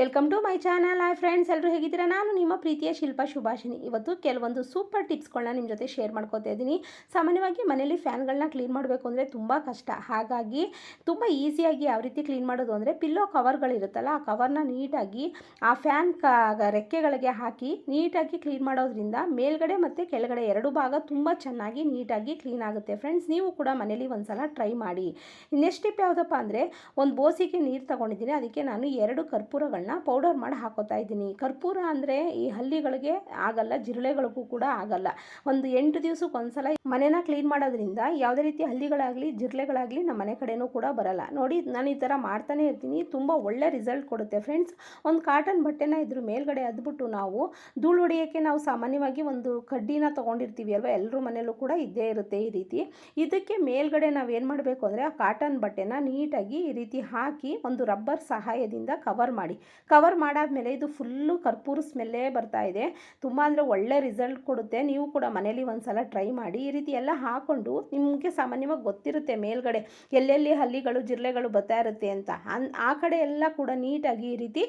Welcome to my channel hi friends ಎಲ್ಲರೂ ಹೇಗಿದ್ದೀರಾ? ನಾನು ನಿಮ್ಮ ಪ್ರೀತಿಯ ಶಿಲ್ಪ ಶುಭಾಷಿನಿ ಇವತ್ತು ಕೆಲವೊಂದು ಸೂಪರ್ ಟಿಪ್ಸ್ಗಳನ್ನ ನಿಮ್ಮ ಜೊತೆ ಶೇರ್ ಮಾಡ್ಕೋತಾ ಇದ್ದೀನಿ. ಸಾಮಾನ್ಯವಾಗಿ ಮನೇಲಿ ಫ್ಯಾನ್ಗಳನ್ನ ಕ್ಲೀನ್ ಮಾಡಬೇಕು ಅಂದರೆ ತುಂಬ ಕಷ್ಟ. ಹಾಗಾಗಿ ತುಂಬ ಈಸಿಯಾಗಿ ಯಾವ ರೀತಿ ಕ್ಲೀನ್ ಮಾಡೋದು ಅಂದರೆ ಪಿಲ್ಲೋ ಕವರ್ಗಳಿರುತ್ತಲ್ಲ ಆ ಕವರ್ನ ನೀಟಾಗಿ ಆ ಫ್ಯಾನ್ ಕ ರೆಕ್ಕೆಗಳಿಗೆ ಹಾಕಿ ನೀಟಾಗಿ ಕ್ಲೀನ್ ಮಾಡೋದ್ರಿಂದ ಮೇಲ್ಗಡೆ ಮತ್ತು ಕೆಳಗಡೆ ಎರಡು ಭಾಗ ತುಂಬ ಚೆನ್ನಾಗಿ ನೀಟಾಗಿ ಕ್ಲೀನ್ ಆಗುತ್ತೆ. ಫ್ರೆಂಡ್ಸ್ ನೀವು ಕೂಡ ಮನೇಲಿ ಒಂದು ಸಲ ಟ್ರೈ ಮಾಡಿ. ನೆಕ್ಸ್ಟ್ ಟಿಪ್ ಯಾವುದಪ್ಪ ಅಂದರೆ, ಒಂದು ಬೋಸಿಗೆ ನೀರು ತಗೊಂಡಿದ್ದೀನಿ. ಅದಕ್ಕೆ ನಾನು ಎರಡು ಕರ್ಪೂರಗಳನ್ನ ಪೌಡರ್ ಮಾಡಿ ಹಾಕೋತಾ ಇದ್ದೀನಿ. ಕರ್ಪೂರ ಅಂದರೆ ಈ ಹಲ್ಲಿಗಳಿಗೆ ಆಗಲ್ಲ, ಜಿರಳೆಗಳಿಗೂ ಕೂಡ ಆಗಲ್ಲ. ಒಂದು ಎಂಟು ದಿವಸಕ್ಕೆ ಒಂದ್ಸಲ ಮನೆನ ಕ್ಲೀನ್ ಮಾಡೋದ್ರಿಂದ ಯಾವುದೇ ರೀತಿ ಹಲ್ಲಿಗಳಾಗಲಿ, ಜಿರಳೆಗಳಾಗಲಿ ನಮ್ಮ ಮನೆ ಕಡೆನೂ ಕೂಡ ಬರಲ್ಲ. ನೋಡಿ, ನಾನು ಈ ಥರ ಮಾಡ್ತಾನೆ ಇರ್ತೀನಿ. ತುಂಬ ಒಳ್ಳೆ ರಿಸಲ್ಟ್ ಕೊಡುತ್ತೆ. ಫ್ರೆಂಡ್ಸ್ ಒಂದು ಕಾಟನ್ ಬಟ್ಟೆನ ಇದ್ರ ಮೇಲ್ಗಡೆ ಅದ್ಬಿಟ್ಟು ನಾವು ಧೂಳು ಹೊಡೆಯೋಕ್ಕೆ ನಾವು ಸಾಮಾನ್ಯವಾಗಿ ಒಂದು ಕಡ್ಡಿನ ತೊಗೊಂಡಿರ್ತೀವಿ ಅಲ್ವಾ? ಎಲ್ಲರೂ ಮನೆಯಲ್ಲೂ ಕೂಡ ಇದ್ದೇ ಇರುತ್ತೆ ಈ ರೀತಿ. ಇದಕ್ಕೆ ಮೇಲ್ಗಡೆ ನಾವು ಏನು ಮಾಡಬೇಕು ಅಂದರೆ ಆ ಕಾಟನ್ ಬಟ್ಟೆನ ನೀಟಾಗಿ ಈ ರೀತಿ ಹಾಕಿ ಒಂದು ರಬ್ಬರ್ ಸಹಾಯದಿಂದ ಕವರ್ ಮಾಡಿ. ಕವರ್ ಮಾಡಾದಮೇಲೆ ಇದು ಫುಲ್ಲು ಕರ್ಪೂರ ಸ್ಮೆಲ್ಲೇ ಬರ್ತಾ ಇದೆ. ತುಂಬ ಅಂದರೆ ಒಳ್ಳೆ ರಿಸಲ್ಟ್ ಕೊಡುತ್ತೆ. ನೀವು ಕೂಡ ಮನೇಲಿ ಒಂದು ಸಲ ಟ್ರೈ ಮಾಡಿ ಈ ರೀತಿ ಎಲ್ಲ ಹಾಕ್ಕೊಂಡು ನಿಮಗೆ ಸಾಮಾನ್ಯವಾಗಿ ಗೊತ್ತಿರುತ್ತೆ ಮೇಲ್ಗಡೆ ಎಲ್ಲೆಲ್ಲಿ ಹಲ್ಲಿಗಳು, ಜಿರಳೆಗಳು ಬರ್ತಾ ಇರುತ್ತೆ ಅಂತ. ಅನ್, ಆ ಕಡೆ ಎಲ್ಲ ಕೂಡ ನೀಟಾಗಿ ಈ ರೀತಿ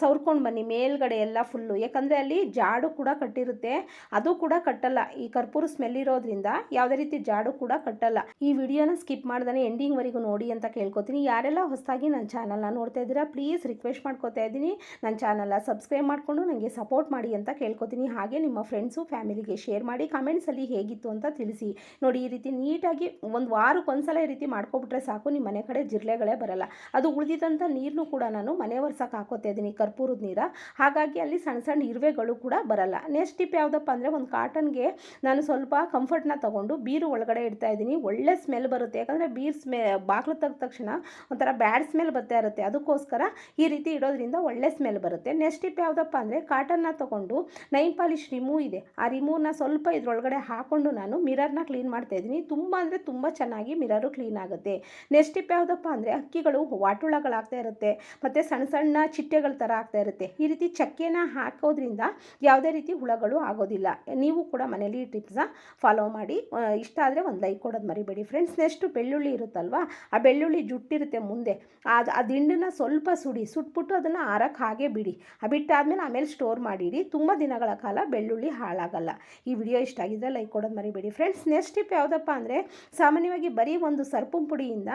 ಸವರ್ಕೊಂಡು ಬನ್ನಿ ಮೇಲ್ಗಡೆ ಎಲ್ಲ ಫುಲ್ಲು ಯಾಕಂದರೆ ಅಲ್ಲಿ ಜಾಡು ಕೂಡ ಕಟ್ಟಿರುತ್ತೆ. ಅದು ಕೂಡ ಕಟ್ಟಲ್ಲ. ಈ ಕರ್ಪೂರ ಸ್ಮೆಲ್ ಇರೋದ್ರಿಂದ ಯಾವುದೇ ರೀತಿ ಜಾಡು ಕೂಡ ಕಟ್ಟಲ್ಲ. ಈ ವಿಡಿಯೋನ ಸ್ಕಿಪ್ ಮಾಡ್ದಾನೆ ಎಂಡಿಂಗ್ವರೆಗೂ ನೋಡಿ ಅಂತ ಕೇಳ್ಕೊತೀನಿ. ಯಾರೆಲ್ಲ ಹೊಸದಾಗಿ ನನ್ನ ಚಾನಲ್ನ ನೋಡ್ತಾ ಇದ್ದೀರಾ ಪ್ಲೀಸ್ ರಿಕ್ವೆಸ್ಟ್ ಮಾಡ್ಕೋತಾ ಇದ್ದೀನಿ. ನನ್ನ ಚಾನಲ್ನ ಸಬ್ಸ್ಕ್ರೈಬ್ ಮಾಡಿಕೊಂಡು ನನಗೆ ಸಪೋರ್ಟ್ ಮಾಡಿ ಅಂತ ಕೇಳ್ಕೊತೀನಿ. ಹಾಗೆ ನಿಮ್ಮ ಫ್ರೆಂಡ್ಸು, ಫ್ಯಾಮಿಲಿಗೆ ಶೇರ್ ಮಾಡಿ ಕಮೆಂಟ್ಸಲ್ಲಿ ಹೇಗಿತ್ತು ಅಂತ ತಿಳಿಸಿ. ನೋಡಿ, ಈ ರೀತಿ ನೀಟಾಗಿ ಒಂದು ವಾರಕ್ಕೆ ಒಂದ್ಸಲ ಈ ರೀತಿ ಮಾಡ್ಕೊಬಿಟ್ರೆ ಸಾಕು, ನಿಮ್ಮ ಮನೆ ಕಡೆ ಜಿರಳೆಗಳೇ ಬರಲ್ಲ. ಅದು ಉಳಿದಿದ್ದಂಥ ನೀರನ್ನು ಕೂಡ ನಾನು ಮನೆ ಒರ್ಸಕ್ಕೆ ಹಾಕೋತಾ ಇದ್ದೀನಿ ಕರ್ಪೂರದ ನೀರ. ಹಾಗಾಗಿ ಅಲ್ಲಿ ಸಣ್ಣ ಸಣ್ಣ ಇರುವೆಗಳು ಕೂಡ ಬರಲ್ಲ. ನೆಕ್ಸ್ಟ್ ಟಿಪ್ ಯಾವುದಪ್ಪ ಅಂದರೆ ಒಂದು ಕಾಟನ್ಗೆ ನಾನು ಸ್ವಲ್ಪ ಕಂಫರ್ಟ್ನ ತೊಗೊಂಡು ಬೀರು ಒಳಗಡೆ ಇಡ್ತಾ ಇದ್ದೀನಿ. ಒಳ್ಳೆ ಸ್ಮೆಲ್ ಬರುತ್ತೆ. ಯಾಕಂದರೆ ಬೀರ್ ಸ್ಮೆ, ಬಾಗಿಲು ತೆಗೆದ ತಕ್ಷಣ ಒಂಥರ ಬ್ಯಾಡ್ ಸ್ಮೆಲ್ ಬರ್ತಾ ಇರುತ್ತೆ. ಅದಕ್ಕೋಸ್ಕರ ಈ ರೀತಿ ಇಡೋದ್ರಿಂದ ಒಳ್ಳೆ ಸ್ಮೆಲ್ ಬರುತ್ತೆ. ನೆಕ್ಸ್ಟ್ ಟಿಪ್ ಯಾವುದಪ್ಪ ಅಂದರೆ ಕಾಟನ್ನ ತೊಗೊಂಡು ನೈನ್ ಪಾಲಿಶ್ ರಿಮೂವ್ ಇದೆ. ಆ ರಿಮೂವ್ನ ಸ್ವಲ್ಪ ಇದರೊಳಗಡೆ ಹಾಕ್ಕೊಂಡು ನಾನು ಮಿರರ್ನ ಕ್ಲೀನ್ ಮಾಡ್ತಾ ಇದ್ದೀನಿ. ತುಂಬ ಅಂದರೆ ತುಂಬ ಚೆನ್ನಾಗಿ ಮಿರರು ಕ್ಲೀನ್ ಆಗುತ್ತೆ. ನೆಕ್ಸ್ಟ್ ಟಿಪ್ ಯಾವುದಪ್ಪ ಅಂದರೆ ಅಕ್ಕಿಗಳು ವಾಟುಳಗಳಾಗ್ತಾ ಇರುತ್ತೆ. ಮತ್ತು ಸಣ್ಣ ಸಣ್ಣ ಚಿಟ್ಟೆಗಳ ಥರ ಆಗ್ತಾ ಇರುತ್ತೆ. ಈ ರೀತಿ ಚಕ್ಕೆನ ಹಾಕೋದ್ರಿಂದ ಯಾವುದೇ ರೀತಿ ಹುಳಗಳು ಆಗೋದಿಲ್ಲ. ನೀವು ಕೂಡ ಮನೇಲಿ ಈ ಟಿಪ್ಸ್ನ ಫಾಲೋ ಮಾಡಿ. ಇಷ್ಟ ಆದರೆ ಒಂದು ಲೈಕ್ ಕೊಡೋದು ಮರಿಬೇಡಿ ಫ್ರೆಂಡ್ಸ್ ನೆಕ್ಸ್ಟು ಬೆಳ್ಳುಳ್ಳಿ ಇರುತ್ತಲ್ವಾ, ಆ ಬೆಳ್ಳುಳ್ಳಿ ಜುಟ್ಟಿರುತ್ತೆ ಮುಂದೆ. ಆ ದಿಂಡನ್ನ ಸ್ವಲ್ಪ ಸುಡಿ, ಸುಟ್ಬಿಟ್ಟು ಅದನ್ನು ಆರಕ್ಕೆ ಹಾಗೆ ಬಿಡಿ. ಬಿಟ್ಟಾದಮೇಲೆ ಆಮೇಲೆ ಸ್ಟೋರ್ ಮಾಡಿಡಿ. ತುಂಬ ದಿನಗಳ ಕಾಲ ಬೆಳ್ಳುಳ್ಳಿ ಹಾಳಾಗಲ್ಲ. ಈ ವಿಡಿಯೋ ಇಷ್ಟ ಆಗಿದ್ದರೆ ಲೈಕ್ ಕೊಡೋದು ಮರಿಬೇಡಿ. ಫ್ರೆಂಡ್ಸ್ ನೆಕ್ಸ್ಟ್ ಟಿಪ್ ಯಾವುದಪ್ಪ ಅಂದರೆ ಸಾಮಾನ್ಯವಾಗಿ ಬರೀ ಒಂದು ಸರ್ಪು ಪುಡಿಯಿಂದ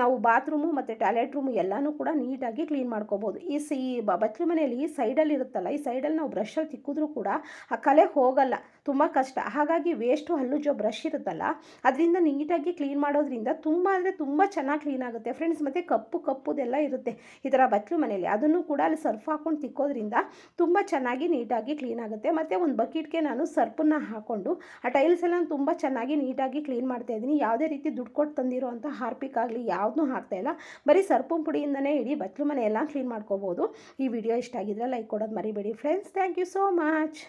ನಾವು ಬಾತ್ರೂಮು ಮತ್ತು ಟಾಯ್ಲೆಟ್ ರೂಮು ಎಲ್ಲನೂ ಕೂಡ ನೀಟಾಗಿ ಕ್ಲೀನ್ ಮಾಡ್ಕೋಬೋದು. ಈ ಸಿ ಬಚ್ಚಲು ಮನೆಯಲ್ಲಿ ಸೈಡಲ್ಲಿ ಇರುತ್ತಲ್ಲ, ಈ ಸೈಡಲ್ಲಿ ನಾವು ಬ್ರಷಲ್ಲಿ ತಿಕ್ಕಿದ್ರೂ ಕೂಡ ಆ ಕಲೆ ಹೋಗಲ್ಲ. ತುಂಬ ಕಷ್ಟ. ಹಾಗಾಗಿ ವೇಸ್ಟು ಹಲ್ಲು ಜೋ ಬ್ರಷ್ ಇರುತ್ತಲ್ಲ, ಅದರಿಂದ ನೀಟಾಗಿ ಕ್ಲೀನ್ ಮಾಡೋದ್ರಿಂದ ತುಂಬ ಅಂದರೆ ತುಂಬ ಚೆನ್ನಾಗಿ ಕ್ಲೀನ್ ಆಗುತ್ತೆ. ಫ್ರೆಂಡ್ಸ್ ಮತ್ತು ಕಪ್ಪು ಕಪ್ಪುದೆಲ್ಲ ಇರುತ್ತೆ. ಈ ಥರ ಬಚ್ಚಲು ಮನೆಯಲ್ಲಿ. ಅದನ್ನು ಕೂಡ ಅಲ್ಲಿ ಸರ್ಫ್ ಹಾಕ್ಕೊಂಡು ತಿಕ್ಕೋದ್ರಿಂದ ತುಂಬ ಚೆನ್ನಾಗಿ ನೀಟಾಗಿ ಕ್ಲೀನ್ ಆಗುತ್ತೆ. ಮತ್ತು ಒಂದು ಬಕೆಟ್ಗೆ ನಾನು ಸರ್ಪನ್ನ ಹಾಕ್ಕೊಂಡು ಆ ಟೈಲ್ಸ್ ಎಲ್ಲ ತುಂಬ ಚೆನ್ನಾಗಿ ನೀಟಾಗಿ ಕ್ಲೀನ್ ಮಾಡ್ತಾ ಇದ್ದೀನಿ. ಯಾವುದೇ ರೀತಿ ದುಡ್ಡು ಕೊಟ್ಟು ತಂದಿರೋ ಅಂಥ ಹಾರ್ಪಿಕ್ ಆಗಲಿ, ಯಾವುದನ್ನೂ ಹಾಕ್ತಾಯಿಲ್ಲ ಬರೀ ಸರ್ಪು ಪುಡಿಯಿಂದನೇ ಇಡೀ ಮನೆ ಎಲ್ಲ ಕ್ಲೀನ್ ಮಾಡ್ಕೋಬೋದು. ಈ ವಿಡಿಯೋ ಇಷ್ಟ ಆಗಿದ್ರೆ ಲೈಕ್ ಕೊಡೋದು ಮರಿಬೇಡಿ. Friends thank you so much